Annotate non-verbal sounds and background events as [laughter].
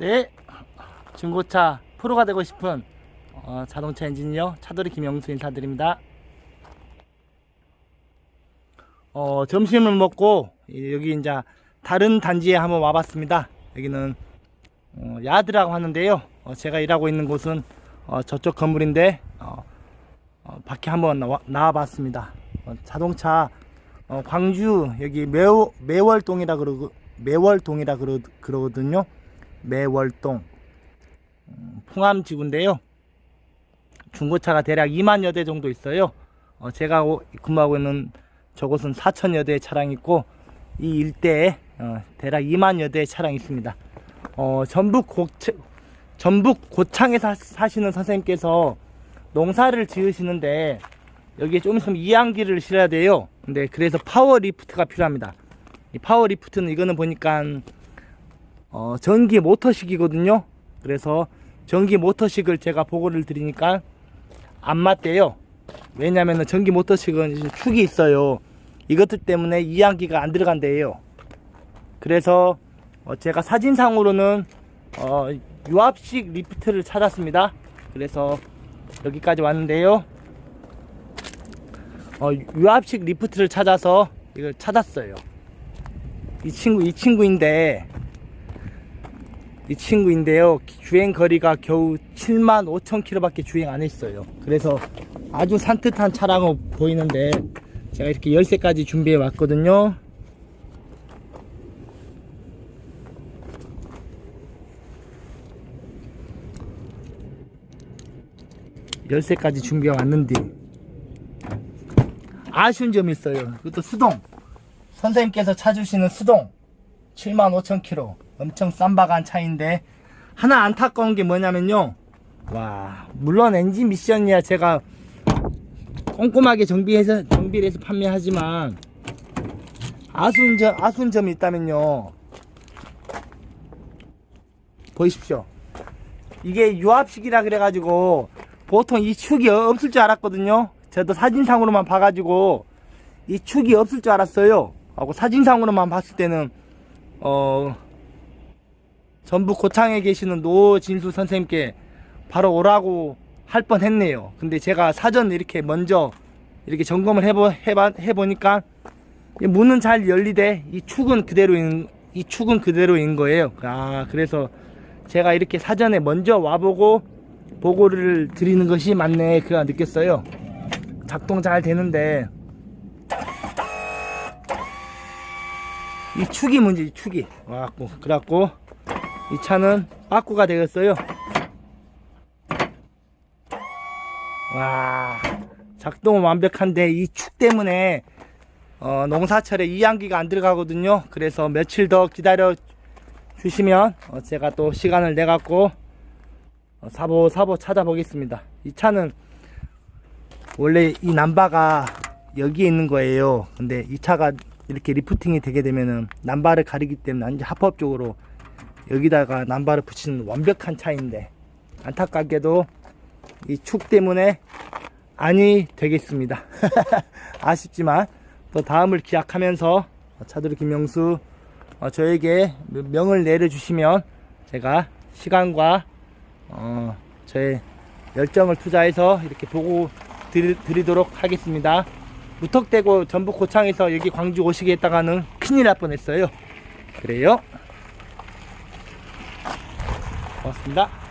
네, 중고차 프로가 되고 싶은 어, 자동차 엔지니어 차돌이 김영수 인사드립니다. 어, 점심을 먹고 이- 여기 이제 다른 단지에 한번 와봤습니다. 여기는 어, 야드라고 하는데요. 어, 제가 일하고 있는 곳은 어, 저쪽 건물인데 어, 어, 밖에 한번 나와, 나와봤습니다. 어, 자동차 어, 광주 여기 매월, 매월동이라 그러고 매월동이라 그러, 그러거든요. 매월동 음, 풍암지구인데요. 중고차가 대략 2만여 대 정도 있어요. 어, 제가 오- 근무하고 있는 저곳은 4천여 대의 차량이 있고 이 일대에 어, 대략 2만여 대의 차량이 있습니다. 어, 전북 고, 전북 고창에 사, 사시는 선생님께서 농사를 지으시는데 여기에 좀 있으면 이항기를 실어야 돼요. 근데 그래서 파워 리프트가 필요합니다. 이 파워 리프트는 이거는 보니까 어, 전기 모터식이거든요. 그래서 전기 모터식을 제가 보고를 드리니까 안 맞대요. 왜냐면은 전기 모터식은 축이 있어요. 이것들 때문에 이항기가 안 들어간대요. 그래서 어, 제가 사진상으로는 어, 유압식 리프트를 찾았습니다. 그래서 여기까지 왔는데요. 어, 유압식 리프트를 찾아서 이걸 찾았어요. 이 친구, 이 친구인데, 이 친구인데요. 주행 거리가 겨우 7만 5천 킬로밖에 주행 안 했어요. 그래서 아주 산뜻한 차량으로 보이는데, 제가 이렇게 열쇠까지 준비해 왔거든요. 열쇠까지 준비해 왔는데, 아쉬운 점이 있어요. 그것도 수동. 선생님께서 찾으시는 수동. 7만 5천 킬로. 엄청 쌈박한 차인데, 하나 안타까운 게 뭐냐면요. 와, 물론 엔진 미션이야 제가 꼼꼼하게 정비해서, 정비를 해서 판매하지만, 아쉬운 점, 아쉬운 점이 있다면요. 보이십시오. 이게 유압식이라 그래가지고, 보통 이 축이 없을 줄 알았거든요. 저도 사진상으로만 봐가지고 이 축이 없을 줄 알았어요. 하고 사진상으로만 봤을 때는 어 전북 고창에 계시는 노진수 선생님께 바로 오라고 할 뻔 했네요. 근데 제가 사전 이렇게 먼저 이렇게 점검을 해보 해봐, 해보니까 이 문은 잘 열리되 이 축은 그대로인 이 축은 그대로인 거예요. 아 그래서 제가 이렇게 사전에 먼저 와보고 보고를 드리는 것이 맞네 그가 느꼈어요. 작동 잘 되는데 이 축이 문제 이 축이 와갖고 그래갖고 이 차는 빠꾸가 되었어요. 와 작동은 완벽한데 이 축 때문에 어, 농사철에 이양기가 안 들어가거든요. 그래서 며칠 더 기다려 주시면 어, 제가 또 시간을 내 갖고 어, 사보 사보 찾아보겠습니다. 이 차는 원래 이 남바가 여기에 있는 거예요. 근데 이 차가 이렇게 리프팅이 되게 되면은 남바를 가리기 때문에 이제 합법적으로 여기다가 남바를 붙이는 완벽한 차인데 안타깝게도 이 축 때문에 아니 되겠습니다. [laughs] 아쉽지만 또 다음을 기약하면서 차도리 김명수 어, 저에게 명을 내려주시면 제가 시간과 어, 저의 열정을 투자해서 이렇게 보고 드리, 드리도록 하겠습니다. 무턱대고 전북 고창에서 여기 광주 오시겠다가는 큰일 날 뻔했어요. 그래요. 고맙습니다.